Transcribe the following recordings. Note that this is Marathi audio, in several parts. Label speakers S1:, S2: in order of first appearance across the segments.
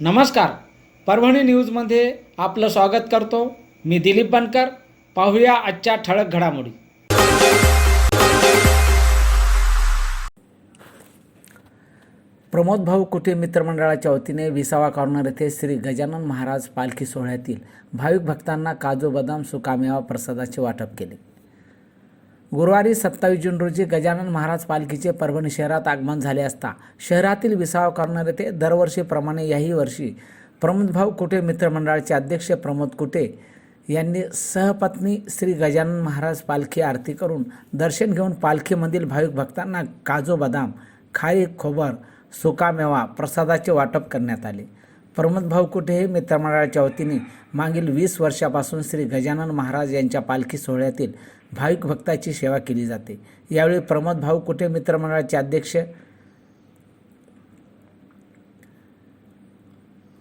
S1: नमस्कार. परभणी न्यूजमध्ये आपलं स्वागत करतो. मी दिलीप बनकर. पाहूया आजच्या ठळक घडामोडी. प्रमोद भाऊ कुटे मित्रमंडळाच्या वतीने विसावा कॉर्नर येथे श्री गजानन महाराज पालखी सोहळ्यातील भाविक भक्तांना काजू बदाम सुकामेवा प्रसादाचे वाटप केले. गुरुवारी सत्तावीस जून रोजी गजानन महाराज पालखीचे परभणी शहरात आगमन झाले असता शहरातील विसावा करणारे ते दरवर्षीप्रमाणे याही वर्षी प्रमोदभाऊ कुटे मित्रमंडळाचे अध्यक्ष प्रमोद कुटे यांनी सहपत्नी श्री गजानन महाराज पालखी आरती करून दर्शन घेऊन पालखीमधील भाविक भक्तांना काजू बदाम खारी खोबर सुकामेवा प्रसादाचे वाटप करण्यात आले. प्रमोदभाऊ कुटे हे मित्रमंडळाच्या वतीने मागील वीस वर्षापासून श्री गजानन महाराज यांच्या पालखी सोहळ्यातील भाविक भक्ताची सेवा केली जाते. यावेळी प्रमोद कुठे मित्रमंडळाचे अध्यक्ष?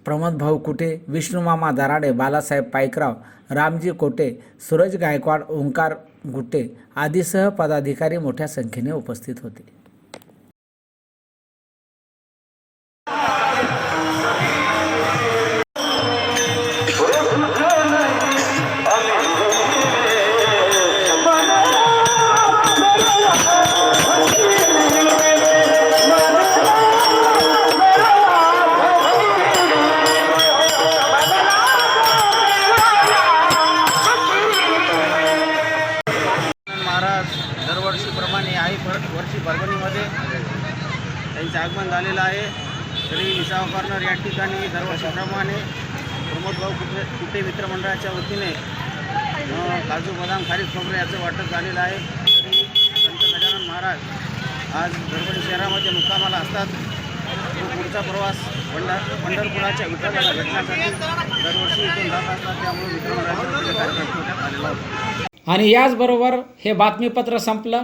S1: प्रमोद भाऊ कुटे विष्णुमामा दराडे बालासाहेब पायकराव रामजी कोटे सूरज गायकवाड ओंकार गुट्टे आदीसह पदाधिकारी मोठ्या संख्येने उपस्थित होते.
S2: परत वर्षी परभणीमध्ये त्यांचं आगमन झालेलं आहे. तरी विसावा कॉर्नर या ठिकाणी दरवर्षीप्रमाणे प्रमोदभाऊ कुठे कुठे मित्रमंडळाच्या वतीने काजू बदाम खारीक खोबरे याचं वाटप झालेलं आहे. तरी संत गजानन महाराज आज परभणी शहरामध्ये मुक्कामाला असतात. पुढचा प्रवास पंढर पंढरपुराच्या विठ्ठलाला भेटण्यासाठी दरवर्षी इथून जात असतात. त्यामुळे मित्रमंडळाच्या कार्यक्रम आलेला होता.
S1: आणि याचबरोबर हे बातमीपत्र संपलं.